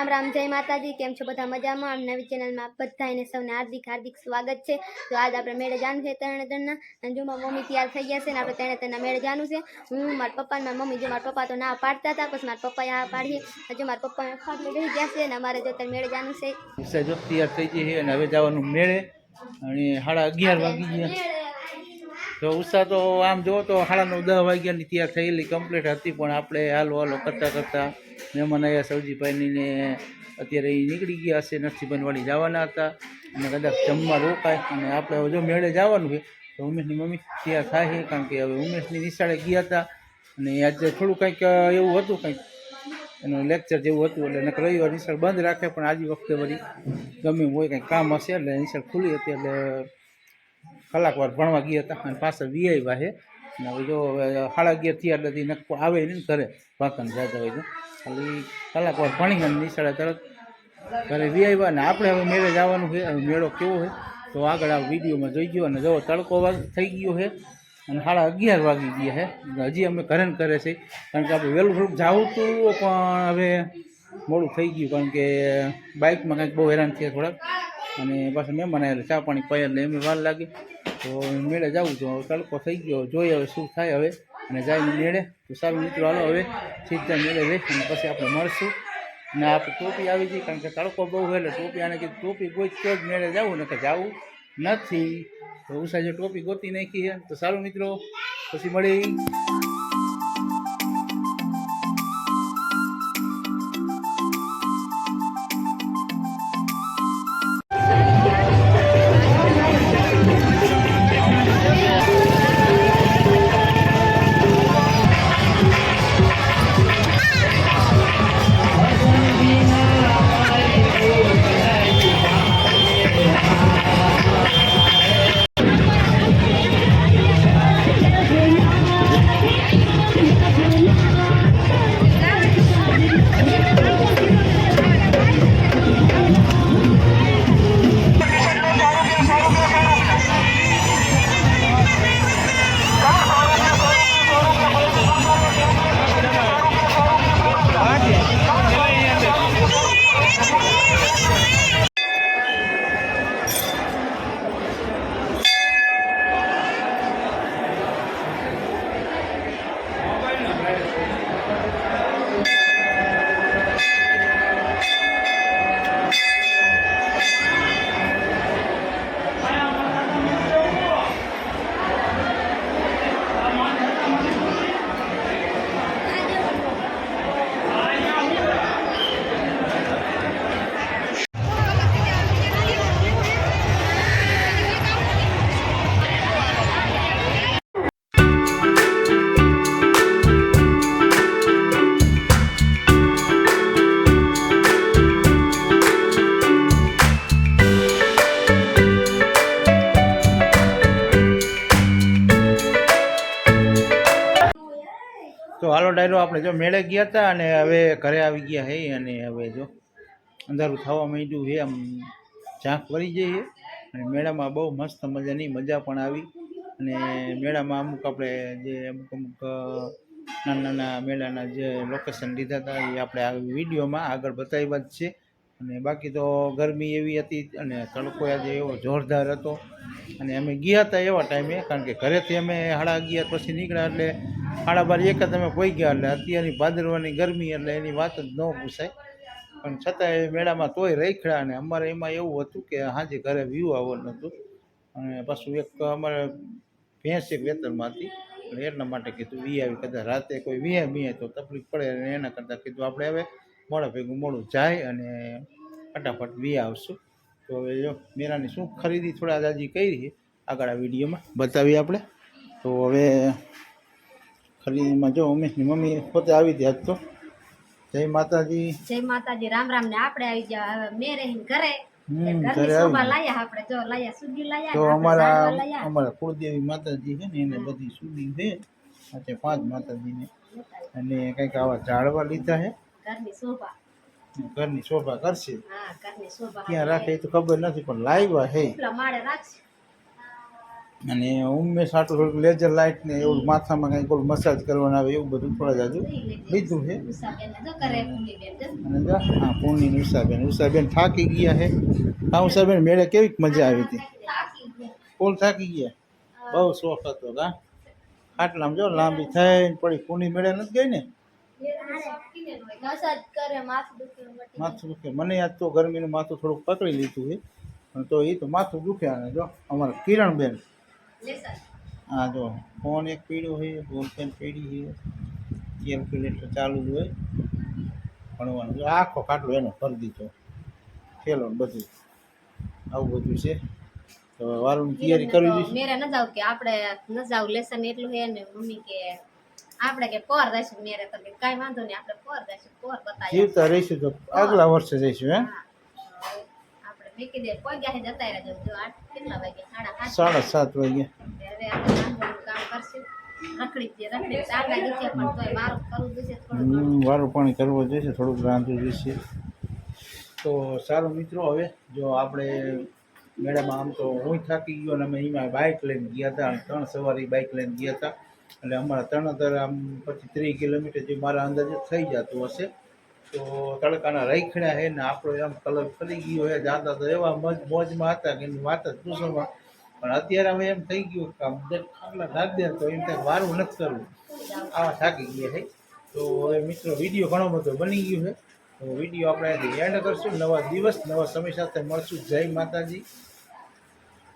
રામ રામ, જય માતાજી, કેમ છો બધા મજામાં? આમ નવી ચેનલમાં બધાને સૌને હાર્દિક હાર્દિક સ્વાગત છે. તો આજ આપણે મેળે જાણું છે ત્રણે ત્રણના અને મમ્મી તૈયાર થઈ ગયા છે ને, આપણે ત્રણે ત્રણના મેળે જાણું છે. હું, મારા પપ્પા મારા મમ્મી, જો મારા પપ્પા તો ના પાડતા હતા, પછી મારા પપ્પાએ આ પાડી હજુ મારા પપ્પા ખાટલે રહી ગયા છે અને અમારે જો ત્યારે મેળે જાણું છે. તૈયાર થઈ ગઈ અને હવે જવાનું મેળે. અને સાડા અગિયાર વાગી ગયા. તો ઉષા તો આમ જુઓ તો સાડા દસ વાગ્યાની તૈયાર થયેલી કમ્પ્લીટ હતી, પણ આપણે હાલો હાલો કરતાં કરતાં મહેમાન આવ્યા સૌજીભાઈને અત્યારે એ નીકળી ગયા હશે નરસિંહભાઈ વાળી જવાના હતા અને કદાચ જમવા રોકાય અને આપણે હવે જો મેળે જવાનું છે, તો ઉમેશની મમ્મી તૈયાર થાય કારણ કે હવે ઉમેશની નિશાળે ગયા હતા અને આજે થોડું કંઈક એવું હતું કંઈક, એનું લેક્ચર જેવું હતું, એટલે નકર રવિવાર નિશાળ બંધ રાખે, પણ આજે વખતે વળી ગમે હોય, કંઈક કામ હશે, એટલે નિશાળ ખુલી હતી, એટલે કલાક વાર ભણવા ગયા હતા અને પાછા વીઆઈવા છે ને હવે જો સાડા અગિયાર થયા એટલે નક્કો આવે નહીં ઘરે ભાકાને જતા હોય તો. ખાલી કલાક વાર ભણી અને નિશાળે તરત ઘરે વીઆઈવા ને આપણે હવે મેળે જવાનું છે. હવે મેળો કેવો છે? તો આગળ આ વિડીયોમાં જોઈ ગયો અને જો તડકો થઈ ગયો છે અને સાડા અગિયાર વાગી ગયા છે. હજી અમે ઘરે કરે છે કારણ કે આપણે વહેલું થોડુંક જવું હતું પણ હવે મોડું થઈ ગયું. કારણ કે બાઇકમાં કંઈક બહુ હેરાન થયા થોડાક. અને પાછા મહેમાન આવેલા, ચા પાણી પાય એટલે એમ વાર લાગે. તો મેળે જાઉં છું. હવે તડકો થઈ ગયો. જોઈએ હવે શું થાય હવે. અને જાય મેળે. તો સારું મિત્રો, હાલો હવે સીધા મેળે રહી અને પછી આપણે મળશું. ને આપણે ટોપી આવી ગઈ, કારણ કે તડકો બહુ હોય એટલે ટોપી આને કીધું, ટોપી કોઈ તો જ મેળે જવું ને કે જવું નથી. તો ઉષા જે ટોપી ગોતી નાખી છે. તો સારું મિત્રો, પછી મળી હાલો ડાયરો આપણે જો મેળે ગયા હતા અને હવે ઘરે આવી ગયા હે અને હવે જો અંધારું થવા માંડ્યું છે આમ ઝાંક વળી જઈએ અને મેળામાં બહુ મસ્ત મજાની મજા પણ આવી. અને મેળામાં અમુક આપણે જે અમુક અમુક નાના નાના મેળાના જે લોકેશન લીધા હતા એ આપણે આ વિડીયોમાં આગળ બતાવ્યા જ છે. અને બાકી તો ગરમી એવી હતી અને તડકો આજે એવો જોરદાર હતો. અને અમે ગયા હતા એવા ટાઈમે, કારણ કે ઘરેથી અમે સાડા અગિયાર પછી નીકળ્યા એટલે સાડા બાર એક જ અમે પોઈ ગયા એટલે અત્યારની ભાદરવાની ગરમી એટલે એની વાત જ ન પૂછાય. પણ છતાંય મેળામાં તોય રખડ્યા અને અમારે એમાં એવું હતું કે હાજે ઘરે વ્યૂ આવવાનું હતું. અને પાછું એક અમારે ભેંસ એક વેતરમાં હતી એટલે એટલા માટે કીધું, વી આવી. કદાચ રાતે કોઈ વીએ બીએ તો તકલીફ પડે અને એના કરતાં કીધું, આપણે હવે મોડા ભેગું મોડું જાય અને ફટાફટ વી આવશું. તો હવે જો મેરાની શું ખરીદી થોડા દાદી કરી આગળ આ વિડીયોમાં બતાવીએ આપણે. તો હવે ખરીદીમાં જો ઉમેશની મમ્મી પોતે આવી હતી આજ તો. જય માતાજી. જય માતાજી રામ રામ ને આપણે આવી ગયા. હવે મેં રહીને ઘરે. તો અમારા અમારા કુળદેવી માતાજી છે ને એને બધી સુધી છે. પાંચ માતાજીને. અને કંઈક આવા ઝાડવા લીધા છે. ઘરની શોભા. ઘરની શોભા કરશે. હા ઘરની શોભા ક્યાં રાખે એ તો ખબર નથી પણ લાવ્યા હે. ઉપલા માળે રાખશે. અને ઉમેશ આટલું થોડુંક લેઝર લાઇટ ને એવું માથામાં કંઈક ઓલું મસાજ કરવાનું આવે એવું બધું થોડા જાજુ. લીધું છે અને હા પૂર્ણિમ ઉષાબેન. ઉષાબેન થાકી ગયા છે હા ઉષાબેન મેળે કેવી મજા આવી હતી? ફૂલ થાકી ગયા? બહુ શોખ હતો હા આટલા જો લાંબી થઈને પડી. પૂર્ણિમ મેળે નથી ગઈ ને? માથું દુખે. મને યાદ તો ગરમીનું માથું થોડુંક પકડી લીધું છે. પણ તો એ તો માથું દુખે અને જો. અમારા કિરણબેન. હા જો. ફોન એક પીડ્યો છે બોલપેન પીડી છે. કેલ્ક્યુલેટર ચાલુ જ હોય. ભણવાનું. જો આખો ખાટલો એનો ભરી દીધો. ખેલો બધું. આવું બધું છે. તો વારું તૈયારી કરવી મેરે ન જાવ કે આપણે ન જાવ લેસન એટલું હે ને મમ્મી કે આપણે કે પોર દઈશું મેરે તો કે કાંઈ વાંધો નહીં આપણે પોર દઈશું પોર બતાવી જીવતા રહીશું તો આગલા વર્ષે જઈશું હે? આપણે મેકી દે પગ્યા હે જતા રહેજો જો આઠ કેટલા વાગે સાડા સાડા સાત વાગે હવે આપણે કામ કરશું. પણ કરવું જોઈએ વારું પાણી કરવો જોઈશે થોડુંક રાંધવું જોઈશે. તો સારું મિત્રો હવે જો આપણે મેડમ આમ તો હું થાકી ગયો અને અમે એમાં બાઇક લઈને ગયા હતા અને ત્રણ સવારી બાઇક લઈને ગયા હતા. એટલે અમારા તરણતર આમ પછી ત્રીસ કિલોમીટર જે મારા અંદાજે થઈ જતું હશે, તો તડકાના રખડ્યા છે ને આપણો આમ કલર ફરી ગયો છે. જાતા તો એવા મોજ, મોજમાં હતા કે એની વાત જ પૂછવામાં પણ અત્યારે હવે એમ થઈ ગયું કે આમ ખાટલા નાખ દે તો એમ કંઈ વારું નથી કરવું. આવા થાકી ગયા છે. તો હવે મિત્રો વીડિયો ઘણો બધો બની ગયો છે. તો વીડિયો આપણે એન્ડ કરશું. નવા દિવસ, નવા સમય સાથે મળશું. જય માતાજી.